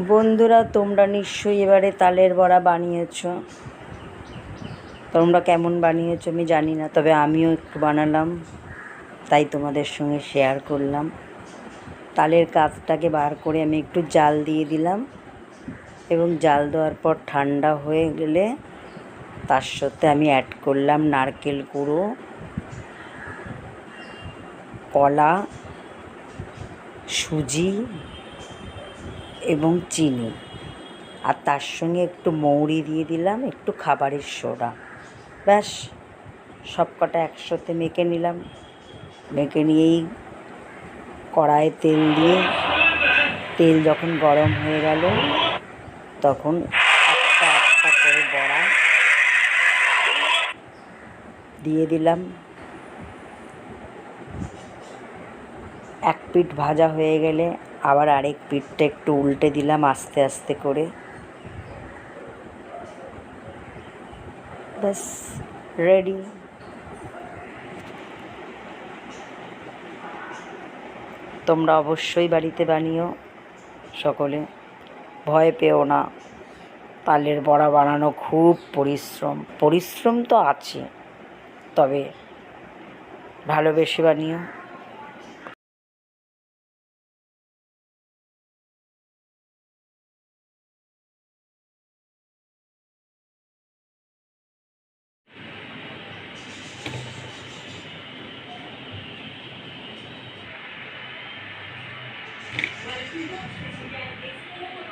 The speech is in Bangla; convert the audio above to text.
বন্ধুরা, তোমরা নিশ্চয়ই এবারে তালের বড়া বানিয়েছো। তোমরা কেমন বানিয়েছো আমি জানি না, তবে আমিও একটু বানালাম। তাই তোমাদের সঙ্গে শেয়ার করলাম। তালের কাজটাকে বার করে আমি একটু জাল দিয়ে দিলাম এবং জাল দেওয়ার পর ঠান্ডা হয়ে গেলে তার সাথে আমি অ্যাড করলাম নারকেল গুঁড়ো, কলা, সুজি এবং চিনি। আর তার সঙ্গে একটু মৌরি দিয়ে দিলাম, একটু খাবারের সোডা। ব্যাস সব কটা একসাথে মেখে নিলাম। মেখে নিয়েই কড়াইয়ে তেল দিয়ে, তেল যখন গরম হয়ে গেল, তখন একটা একটা করে বড়া দিয়ে দিলাম। এক পিঠ ভাজা হয়ে গেলে আবার আরেক পিঠটা একটু উল্টে দিলাম আস্তে আস্তে করে। ব্যাস রেডি তোমরা অবশ্যই বাড়িতে বানিও সকলে। ভয় পেও না, তালের বড়া বানানো খুব পরিশ্রম। পরিশ্রম তো আছে, তবে ভালোবেসে বানিও। Wel, als je dit weer kijkt, is.